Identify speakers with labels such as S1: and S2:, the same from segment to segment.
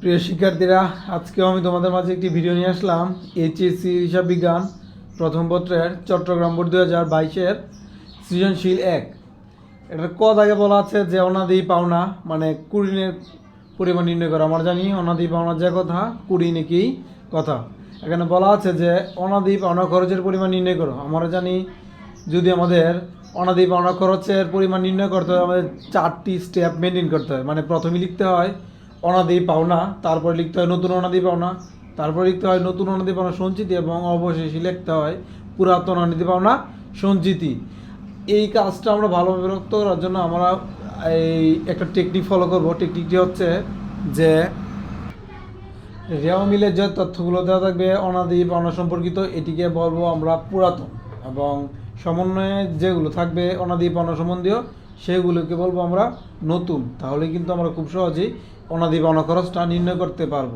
S1: প্রিয় শিক্ষার্থীরা, আজকেও আমি তোমাদের মাঝে একটি ভিডিও নিয়ে আসলাম এইচএসসি হিসাব বিজ্ঞান, প্রথম পত্রের, চট্টগ্রাম বোর্ড দু হাজার বাইশের সৃজনশীল এক। এটার ক আগে বলা আছে যে অনাদি পাওনা মানে কুড়িনের পরিমাণ নির্ণয় করা, আমরা জানি অনাদি পাওনার যে কথা কুড়ি নাকি কথা। এখানে বলা আছে যে অনাদি পাওনা খরচের পরিমাণ নির্ণয় করো। আমরা জানি যদি আমাদের অনাদি পাওনা খরচের পরিমাণ নির্ণয় করতে হয়, আমাদের চারটি স্টেপ মেনটেন করতে হয় মানে প্রথমে লিখতে হয় অনাদি পাওনা তারপরে লিখতে হয় নতুন অনাদি পাওনা তারপরে লিখতে হয় নতুন অনাদি পাওনা সঞ্চিতি এবং অবশেষে লিখতে হয় পুরাতন অনাদি পাওনা সঞ্চিতি। এই কাজটা আমরা ভালোভাবে রক্ত করার জন্য আমরা এই একটা টেকনিক ফলো করব। টেকনিকটি হচ্ছে যে রেও মিলে যে তথ্যগুলো দেওয়া থাকবে অনাদি পাওনা সম্পর্কিত, এটিকে বলব আমরা পুরাতন এবং সমন্বয়ে যেগুলো থাকবে অনাদি পাওনা সম্বন্ধীয় সেগুলোকে বলব আমরা নতুন। তাহলে কিন্তু আমরা খুব সহজেই অনাদি পাওনা খরচটা নির্ণয় করতে পারব।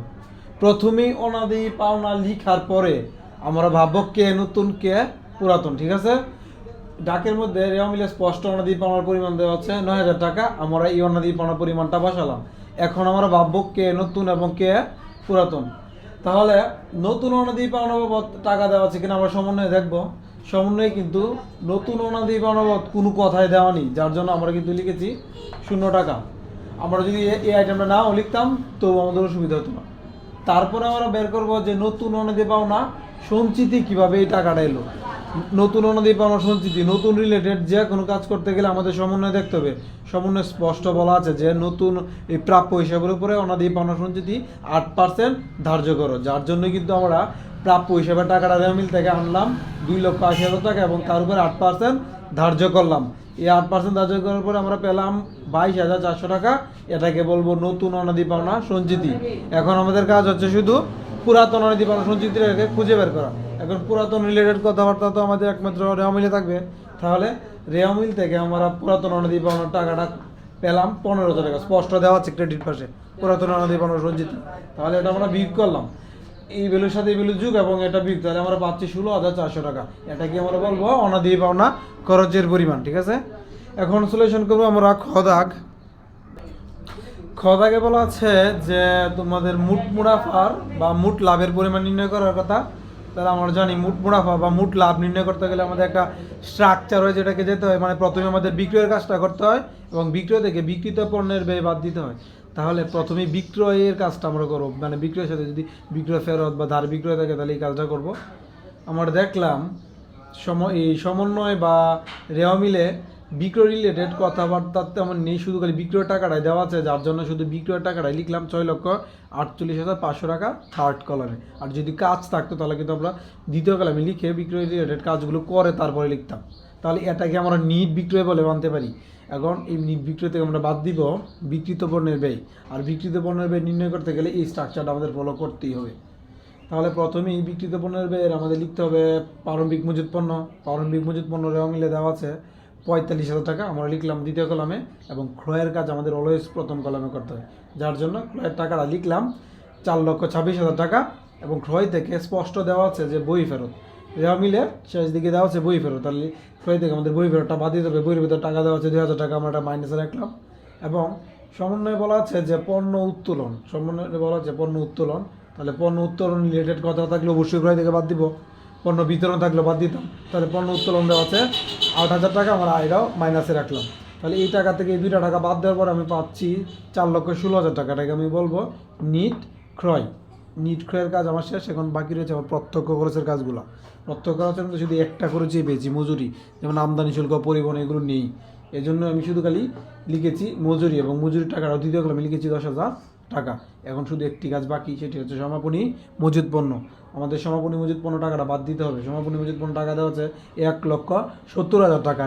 S1: প্রথমেই অনাদি পাওনা লিখার পরে আমরা ভাববো কে নতুন, কে পুরাতন, ঠিক আছে? ডাকের মধ্যে রেওয়া স্পষ্ট অনাদি পাওনার পরিমাণ দেওয়া হচ্ছে নয় হাজার টাকা। আমরা এই অনাদি পাওনার পরিমাণটা বসালাম। এখন আমরা ভাববো কে নতুন এবং কে পুরাতন। তাহলে নতুন অনাদি পাওনা টাকা দেওয়া আছে কিনা আমরা সমন্বয়ে দেখব। সমন্বয়ে কিন্তু নতুন অনাদি পাওনা কোনো কথাই দেওয়া নেই। যার জন্য আমরা কিন্তু লিখেছি শূন্য টাকা। আমরা যদি এই আইটেমটা নাও লিখতাম তবু আমাদের অসুবিধা হতো না। তারপরে আমরা বের করব যে নতুন অনাদি পাওনা সঞ্চিতি কীভাবে এই টাকাটা এলো। নতুন অনাদি পাওনা সঞ্চিতি, নতুন রিলেটেড যে কোনো কাজ করতে গেলে আমাদের সমন্বয় দেখতে হবে। সমন্বয় স্পষ্ট বলা আছে যে নতুন এই প্রাপ্য হিসাবের উপরে অনাদি পাওনা সঞ্চিতি আট পার্সেন্ট ধার্য করো। যার জন্য কিন্তু আমরা প্রাপ্য হিসাবে টাকাটা রেমিল থেকে আনলাম, দুই লক্ষ আশি হাজার টাকা এবং তার উপরে আট পার্সেন্ট ধার্য করলাম। এই আট পার্সেন্ট ধার্য করার পরে আমরা পেলাম বাইশ হাজার চারশো টাকা। এটাকে বলব নতুন অনাদি পাওনা সঞ্চিতি। এখন আমাদের কাজ হচ্ছে শুধু পুরাতন অনাদি পাওনা সঞ্চিতিটাকে খুঁজে বের করা। এখন পুরাতন রিলেটেড কথাবার্তা তো আমাদের একমাত্র রেওয়ামিলে থাকবে। তাহলে রেওয়ামিল থেকে আমরা পুরাতন অনাদি পাওনার টাকাটা পেলাম পনেরো হাজার টাকা। স্পষ্ট দেওয়া আছে ক্রেডিট পাশে, পুরাতন অনাদি পাওনা সঞ্চিতি। তাহলে এটা আমরা বিয়োগ করলাম। এই ভ্যালুর সাথে এই ভ্যালু যুগ এবং এটা বিয়োগ তাহলে আমরা পাচ্ছি ষোলো হাজার চারশো টাকা। এটা কি আমরা বলব? অনাদি পাওনা খরচের পরিমাণ, ঠিক আছে? এখন সলিউশন করব আমরা খদাগ খদাগে বলা আছে যে তোমাদের মুট মুনাফার বা মুট লাভের পরিমাণ নির্ণয় করার কথা। তাহলে আমরা জানি মুট মুনাফা বা মুট লাভ নির্ণয় করতে গেলে আমাদের একটা স্ট্রাকচার হয় যেটাকে যেতে হয় মানে প্রথমে আমাদের বিক্রয়ের কাজটা করতে হয় এবং বিক্রয় থেকে বিক্রিত পণ্যের ব্যয় বাদ দিতে হয়। তাহলে প্রথমে বিক্রয়ের কাজটা আমরা করব মানে বিক্রয়ের সাথে যদি বিক্রয় ফেরত বা ধার বিক্রয় থাকে তাহলে এই কাজটা করব। আমরা দেখলাম সম এই সমন্বয় বা রেওয়া মিলে বিক্রয় রিলেটেড কথাবার্তা তেমন নেই, শুধু খালি বিক্রয় টাকাটাই দেওয়া আছে, যার জন্য শুধু বিক্রয় টাকাটাই লিখলাম ছয় লক্ষ আটচল্লিশ হাজার পাঁচশো টাকা থার্ড কলামে আর যদি কাজ থাকতো, তাহলে কিন্তু আমরা দ্বিতীয় কলামে লিখে বিক্রয় রিলেটেড কাজগুলো করে তারপরে লিখতাম। তাহলে এটাকে আমরা নিট বিক্রয় বলে মানতে পারি? এখন এই নিট বিক্রয় থেকে আমরা বাদ দিব বিকৃত পণ্যের ব্যয়। আর বিকৃত পণ্যের ব্যয় নির্ণয় করতে গেলে এই স্ট্রাকচারটা আমাদের ফলো করতেই হবে। তাহলে প্রথমেই বিকৃত পণ্যের ব্যয়ের আমাদের লিখতে হবে প্রারম্ভিক মজুত পণ্য। প্রারম্ভিক মজুত পণ্য রেওয়া মিলে দেওয়া আছে। পঁয়তাল্লিশ হাজার টাকা আমরা লিখলাম দ্বিতীয় কলামে এবং ক্রয়ের কাজ আমাদের অলওয়েজ প্রথম কলামে করতে হয়। যার জন্য ক্রয়ের টাকাটা লিখলাম চার লক্ষ ছাব্বিশ হাজার টাকা এবং ক্রয় থেকে স্পষ্ট দেওয়া আছে যে বই ফেরত। রেওয়া মিলে শেষ দিকে দেওয়া আছে বই ফেরত। তাহলে ক্রয় থেকে আমাদের বই ফেরতটা বাদ দিতে হবে। বইয়ের ভিতরে টাকা দেওয়া আছে দুই হাজার টাকা, আমরা একটা মাইনাসে রাখলাম। এবং সমন্বয়ে বলা আছে যে পণ্য উত্তোলন, সমন্বয়ে বলা আছে পণ্য উত্তোলন। তাহলে পণ্য উত্তোলন রিলেটেড কথা থাকলে অবশ্যই ক্রয় থেকে বাদ দিব। পণ্য বিতরণ থাকলে বাদ দিতাম। তাহলে পণ্য উত্তোলন দেওয়া আছে, আট হাজার টাকা আমরা আয়রাও মাইনাসে রাখলাম। তাহলে এই টাকা থেকে এই দুইটা টাকা বাদ দেওয়ার পর আমি পাচ্ছি চার লক্ষ ষোলো হাজার টাকাটাকে আমি বলব নিট ক্রয়। নিট ক্রয়ের কাজ আমার শেষ, এখন বাকি রয়েছে আমার প্রত্যক্ষ খরচের কাজগুলো। প্রত্যক্ষ খরচের মধ্যে শুধু একটা খরচই পেয়েছি, মজুরি। যেমন আমদানি শুল্ক, পরিবহন এগুলো নেই। এই জন্য আমি শুধু খালি লিখেছি মজুরি এবং মজুরির টাকাটা দ্বিতীয় কলমে লিখেছি দশ হাজার। টাকা। এখন শুধু একটি কাজ বাকি, সেটি হচ্ছে সমাপনী মজুদ পণ্য। আমাদের সমাপনী মজুদ পণ্য টাকাটা বাদ দিতে হবে। সমাপনী মজুদ পণ্য টাকা দেওয়া হচ্ছে এক লক্ষ সত্তর হাজার টাকা।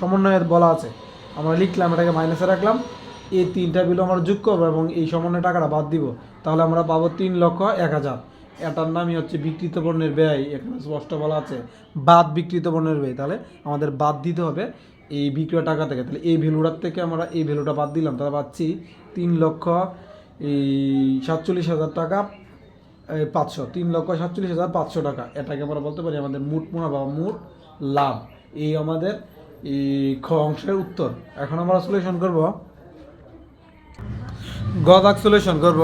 S1: সমন্বয়ের বলা আছে। আমরা লিখলাম, এটাকে মাইনাসে রাখলাম। এই তিনটা বিল আমরা যোগ করব এবং এই সমন্বয় টাকাটা বাদ দিব। তাহলে আমরা পাবো তিন লক্ষ এক হাজার। এটার নামই হচ্ছে বিকৃত পণ্যের ব্যয়। এখানে স্পষ্ট বলা আছে, বাদ বিকৃত পণ্যের ব্যয়। তাহলে আমাদের বাদ দিতে হবে এই বিক্রয় টাকা থেকে। তাহলে এই ভ্যালুটার থেকে আমরা এই ভ্যালুটা বাদ দিলাম। তাহলে পাচ্ছি তিন লক্ষ এই সাতচল্লিশ হাজার টাকা পাঁচশো, তিন লক্ষ সাতচল্লিশ হাজার পাঁচশো টাকা। এটাকে আমরা বলতে পারি আমাদের মুঠ মুনাফা মুঠ লাভ। এই আমাদের এই খ অংশের উত্তর। এখন আমরা সলিউশন করব। গদাক সলিউশন করব।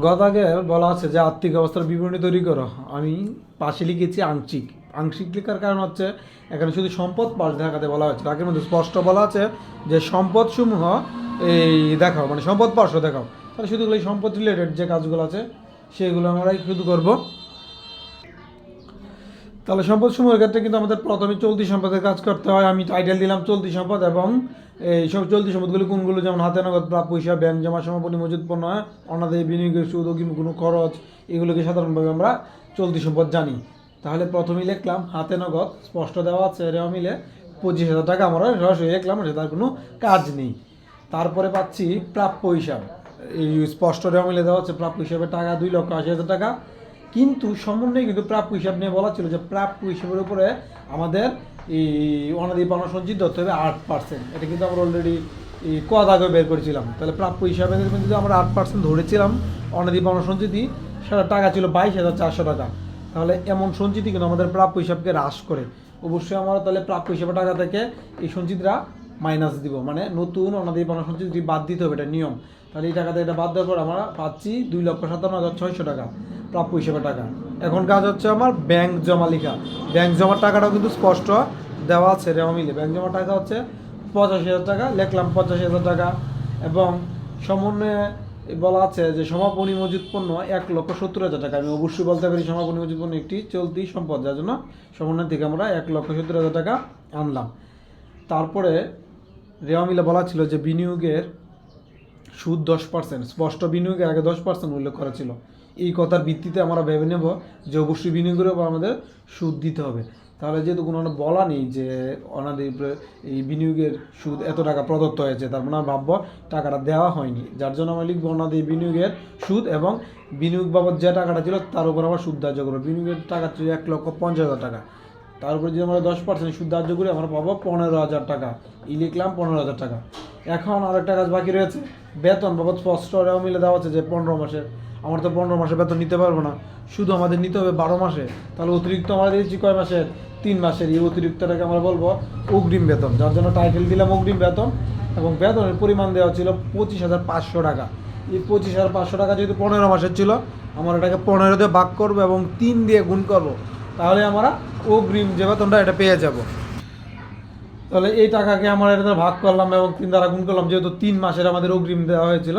S1: গদাগে বলা আছে যে, আর্থিক অবস্থার বিবরণী তৈরি করো। আমি পাশে লিখেছি আংশিক। আংশিক লেখার কারণ হচ্ছে, এখানে শুধু সম্পদ পাশ দেখাতে বলা হচ্ছে তাকে মধ্যে স্পষ্ট বলা আছে যে সম্পদ সমূহ এই দেখাও মানে সম্পদ পার্শ্ব দেখাও। তাহলে শুধু এই সম্পদ রিলেটেড যে কাজগুলো আছে, সেগুলো আমরাই শুধু করব। তাহলে সম্পদ সমূহের ক্ষেত্রে কিন্তু আমাদের প্রথমে চলতি সম্পদের কাজ করতে হয়। আমি টাইটেল দিলাম চলতি সম্পদ এবং এই সব চলতি সম্পদগুলো কোনগুলো? যেমন হাতে নগদ প্রাপ্য হিসাব ব্যাংক জমা সমাপনী মজুদ পণ্য অনাদায়ী বিনিয়োগের সুদ কোনো খরচ, এগুলোকে সাধারণভাবে আমরা চলতি সম্পদ জানি। তাহলে প্রথমেই লিখলাম, হাতে নগদ, স্পষ্ট দেওয়া আছে রেওয়া মিলে পঁচিশ হাজার টাকা আমরা সরাসরি লিখলাম তার কোনো কাজ নেই। তারপরে পাচ্ছি প্রাপ্য হিসাব। এই স্পষ্ট মিলে দেওয়া হচ্ছে, প্রাপ্য হিসাবে টাকা দুই লক্ষ আশি হাজার টাকা। কিন্তু সমন্বয়ে কিন্তু প্রাপ্য হিসাব নিয়ে বলা ছিল যে প্রাপ্য হিসাবের উপরে আমাদের এই অনাদি পাওনা সঞ্চিত ধরতে হবে আট পার্সেন্ট এটা কিন্তু আমরা অলরেডি কদ আগে বের করেছিলাম। তাহলে প্রাপ্য হিসাবে কিন্তু আমরা আট পার্সেন্ট ধরেছিলাম অনাদি পাওনা সঞ্চিতি। সেটা টাকা ছিল বাইশ হাজার চারশো টাকা। তাহলে এমন সঞ্চিতি কিন্তু আমাদের প্রাপ্য হিসাবকে হ্রাস করে। অবশ্যই আমরা তাহলে প্রাপ্য হিসাবে টাকা থেকে এই সঞ্চিতরা মাইনাস দিব। মানে নতুন অনাদি পাওনা যদি বাদ দিতে হবে, এটা নিয়ম, তাহলে এই টাকাতে এটা বাদ দেওয়ার পর আমরা পাচ্ছি দুই লক্ষ সাতান্ন হাজার ছয়শো টাকা, প্রাপ্য হিসেবে টাকা। এখন কাজ হচ্ছে আমার ব্যাংক জমা লেখা। ব্যাংক জমার টাকাটাও কিন্তু স্পষ্ট দেওয়া আছে রেওয়া মিলে ব্যাংক জমার টাকা হচ্ছে পঁচাশি হাজার টাকা, লিখলাম পঁচাশি হাজার টাকা এবং সমন্বয়ে বলা আছে যে সমাপনী মজুদ পণ্য এক লক্ষ সত্তর হাজার টাকা। আমি অবশ্যই বলতে পারি সমাপনী মজুদ পণ্য একটি চলতি সম্পদ, যার জন্য সমন্বয় থেকে আমরা এক লক্ষ সত্তর হাজার টাকা আনলাম। তারপরে রেওয়া মিলে বলা ছিল যে বিনিয়োগের সুদ দশ পার্সেন্ট স্পষ্ট বিনিয়োগের আগে দশ পার্সেন্ট উল্লেখ করা ছিল। এই কথার ভিত্তিতে আমরা ভেবে নেব যে অবশ্যই বিনিয়োগের উপর আমাদের সুদ দিতে হবে। তাহলে যেহেতু কোনো বলা নেই যে ওনাদের এই বিনিয়োগের সুদ এত টাকা প্রদত্ত হয়েছে, তার মানে ভাববো টাকাটা দেওয়া হয়নি। যার জন্য আমরা লিখব ওনাদের বিনিয়োগের সুদ এবং বিনিয়োগ বাবদ যে টাকাটা ছিল তার উপর আবার সুদ ধার্য করব। বিনিয়োগের টাকা ছিল এক লক্ষ পঞ্চাশ হাজার টাকা। তার উপরে যদি আমরা দশ পার্সেন্ট সুদ ধার্য করি, আমরা পাবো পনেরো হাজার টাকা। ই লিখলাম পনেরো হাজার টাকা। এখন আর একটা কাজ বাকি রয়েছে। বেতন বাবদ স্পষ্ট মিলে দেওয়া হচ্ছে যে পনেরো মাসের আমরা তো পনেরো মাসে বেতন নিতে পারব না। শুধু আমাদের নিতে হবে বারো মাসে। তাহলে অতিরিক্ত আমরা দিয়েছি কয় মাসের? তিন মাসের। এই অতিরিক্তটাকে আমরা বলব অগ্রিম বেতন। যার জন্য টাইটেল দিলাম অগ্রিম বেতন এবং বেতনের পরিমাণ দেওয়া ছিল পঁচিশ হাজার পাঁচশো টাকা। এই পঁচিশ হাজার পাঁচশো টাকা যেহেতু পনেরো মাসের ছিল, আমরা এটাকে পনেরো দিয়ে ভাগ করব এবং তিন দিয়ে গুণ করব। তাহলে আমরা অগ্রিম যে বেতনটা এটা পেয়ে যাব। তাহলে এই টাকাকে আমরা এটা ভাগ করলাম এবং তিন দ্বারা গুণ করলাম, যেহেতু তিন মাসের আমাদের অগ্রিম দেওয়া হয়েছিল।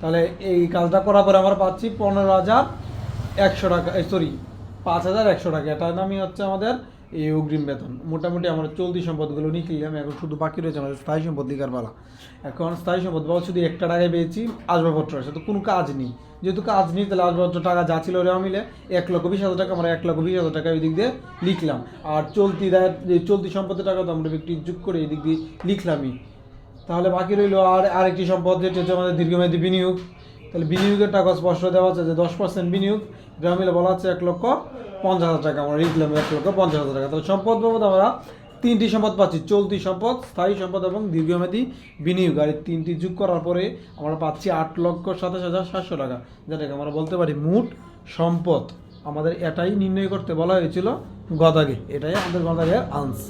S1: তাহলে এই কাজটা করার পরে আমরা পাচ্ছি পনেরো হাজার একশো টাকা সরি পাঁচ হাজার একশো টাকা। এটার নামই হচ্ছে আমাদের এই অগ্রিম বেতন। মোটামুটি আমরা চলতি সম্পদগুলো নিয়ে এখন শুধু বাকি রয়েছে আমাদের স্থায়ী সম্পদ লিখার পালা। এখন স্থায়ী সম্পদ বা শুধু একটা টাকায় পেয়েছি, আসবাবপত্র আছে, তো কোনো কাজ নেই। যেহেতু কাজ নেই, তাহলে আসবাবপত্র টাকা যা ছিল ওরা মিলে এক লক্ষ বিশ হাজার টাকা, আমরা এক লক্ষ বিশ হাজার টাকা ওই দিক দিয়ে লিখলাম। আর চলতি দায় চলতি সম্পদের টাকা তো আমরা একটু যোগ করে এই দিক দিয়ে লিখলামই। তাহলে বাকি রইল আর আরেকটি সম্পদ, যেটা হচ্ছে আমাদের দীর্ঘমেয়াদী বিনিয়োগ। তাহলে বিনিয়োগের টাকা স্পষ্ট দেওয়া আছে যে দশ পার্সেন্ট বিনিয়োগ। গ্রামীণ বলা আছে এক লক্ষ পঞ্চাশ হাজার টাকা, আমরা লিখলাম এক লক্ষ পঞ্চাশ হাজার টাকা। তাহলে সম্পদ বাবদ আমরা তিনটি সম্পদ পাচ্ছি, চলতি সম্পদ, স্থায়ী সম্পদ এবং দীর্ঘমেয়াদী বিনিয়োগ। আর এই তিনটি যোগ করার পরে আমরা পাচ্ছি আট লক্ষ সাতাশ হাজার সাতশো টাকা। যেটাকে আমরা বলতে পারি মোট সম্পদ। আমাদের এটাই নির্ণয় করতে বলা হয়েছিল গদাগে। এটাই আমাদের গদাগের আনস